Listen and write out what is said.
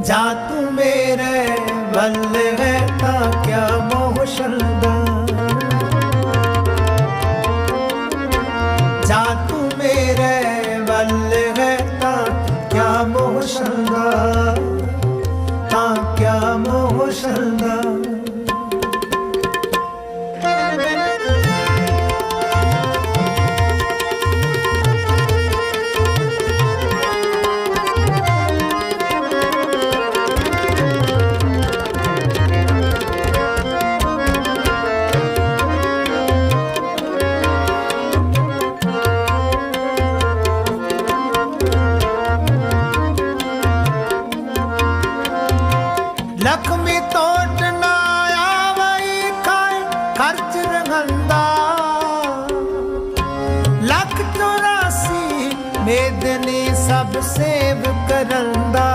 ਜਾ ਤੂੰ ਮੇਰੇ ਵੱਲ ਹੈ ਤਾਂ ਕਿਆ ਮੋਹ ਸ਼ਰਦਾ ਜਾ ਤੂੰ ਮੇਰੇ ਵੱਲ ਹੈ ਤਾਂ ਕਿਆ ਮੋਹ ਸ਼ਰਦਾ ਤਾਂ ਕਿਆ ਮੋਹ ਸ਼ਰਦਾ ਲਖਮੀ ਤੋਟ ਨਾ ਆਵਈ ਖਾਏ ਖਰਚ ਰੰਗੰਦਾ। ਲੱਖ 84 ਮੇਦਨੀ ਸਭ ਸੇਵ ਕਰੰਦਾ।